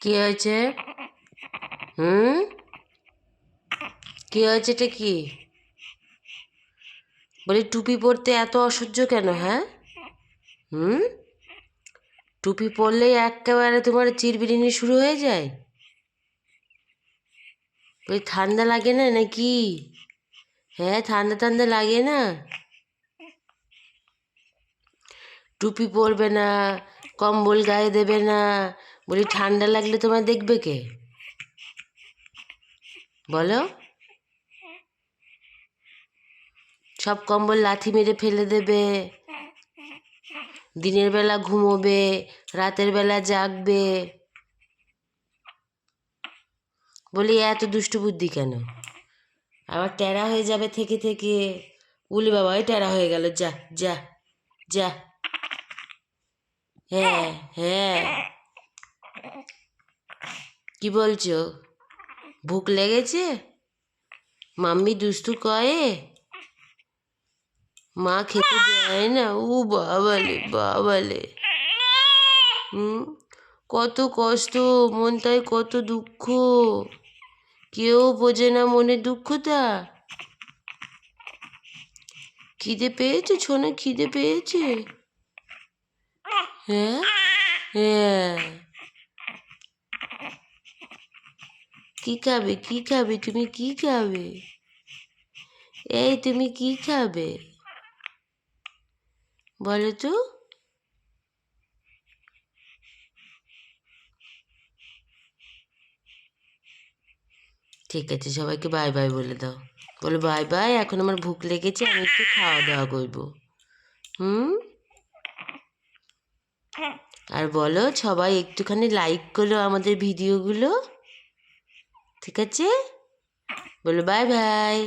কি হয়েছে? হুম? কি হয়েছে এটা কি? বলি, টুপি পরতে এত অসহ্য কেন হ্যাঁ? হুম? টুপি পরলেই একেবারে তোমার চিরবিরিনি শুরু হয়ে যায়? বলি, ঠান্ডা লাগে না নাকি? হ্যাঁ ঠান্ডা ঠান্ডা লাগে না? টুপি পরবে না, কম্বল গায়ে দেবে না বলি, ঠান্ডা লাগলে তোমার দেখবে কে? বলো। সব কম্বল লাথি মেরে ফেলে দেবে, দিনের বেলা ঘুমোবে, রাতের বেলা জাগবে। বলি এত দুষ্টু বুদ্ধি কেন? আবার টেরা হয়ে যাবে থেকে থেকে। উলি বাবা, ওই টেরা হয়ে গেল, যা যা যা। হ্যাঁ হ্যাঁ। কি বলছো? ভুক লেগেছে? মাম্মি দুষ্টু কয়ে মা খেতে দেয় না, ও বাবালে বাবালে। হুম? কত কষ্ট, মন তাই কত দুঃখ। কেউ বোঝে না মনের দুঃখটা। খিদে পেয়েছে ছোনা খিদে পেয়েছে? হ্যাঁ? হ্যাঁ। কি খাবে? কি খাবে? তুমি কি খাবে? এই তুমি কি খাবে? বলো তো। ঠিক আছে সবাইকে বাই বাই বলে দাও। বলো বাই বাই এখন আমার ভুক লেগেছে আমি একটু খাওয়া দাওয়া করব। হুম? আর বলো সবাই একটুখানি লাইক করো আমাদের ভিডিওগুলো ঠিক আছে বলো বাই বাই